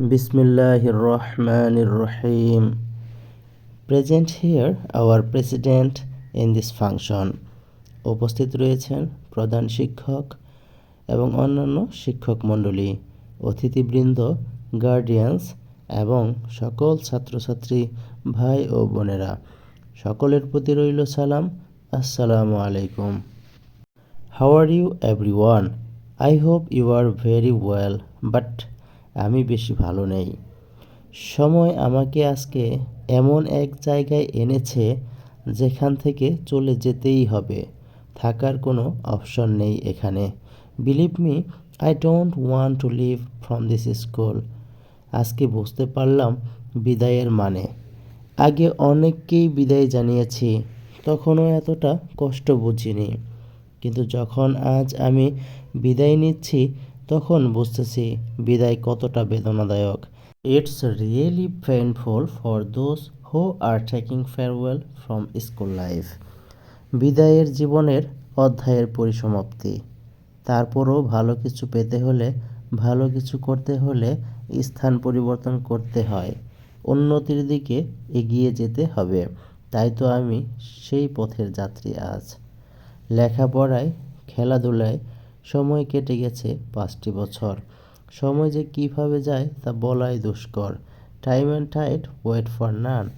Bismillahir Rahmanir Rahim. Present here, our president in this function. উপস্থিত রয়েছেন প্রধান শিক্ষক এবং অন্যান্য শিক্ষক মণ্ডলী, অতিথিবৃন্দ গার্ডিয়ানস এবং সকল ছাত্রছাত্রী, ভাই ও বোনেরা সকলের প্রতি রইল সালাম আসসালামু আলাইকুম how are you everyone I hope you are very well but আমি বেশি ভালো নেই। সময় আমাকে আজকে এমন এক জায়গায় এনেছে যেখান থেকে চলে যেতেই হবে। থাকার কোনো অপশন নেই এখানে। Believe me I don't want to leave from this school আজকে বুঝতে পারলাম বিদায়ের মানে। আগে অনেককেই বিদায় জানিয়েছি, তখনও এতটা কষ্ট বুঝিনি। কিন্তু যখন আজ আমি বিদায় নিচ্ছি তখন বুঝতেছি বিদায় কতটা বেদনাদায়ক। It's really painful for those who are taking farewell from school life বিদায়ের জীবনের অধ্যায়ের পরিসমাপ্তি। তারপরও ভালো কিছু পেতে হলে, ভালো কিছু করতে হলে স্থান পরিবর্তন করতে হয়। উন্নতির দিকে এগিয়ে যেতে হবে। তাই তো আমি সেই পথের যাত্রী আজ। লেখাপড়ায়, খেলাধুলায় সময় কেটে গেছে পাঁচটি বছর। সময় যে কীভাবে যায় তা বলাই দুষ্কর। Time and tide wait for none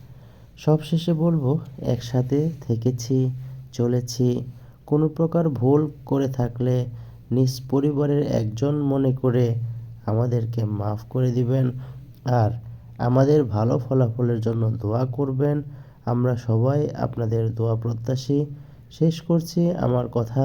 সবশেষে বলব, একসাথে থেকেছি, চলেছি। কোনো প্রকার ভুল করে থাকলে নিজ পরিবারের একজন মনে করে আমাদেরকে মাফ করে দিবেন আর আমাদের ভালো ফলাফলের জন্য দোয়া করবেন। আমরা সবাই আপনাদের দোয়া প্রত্যাশী। শেষ করছি আমার কথা।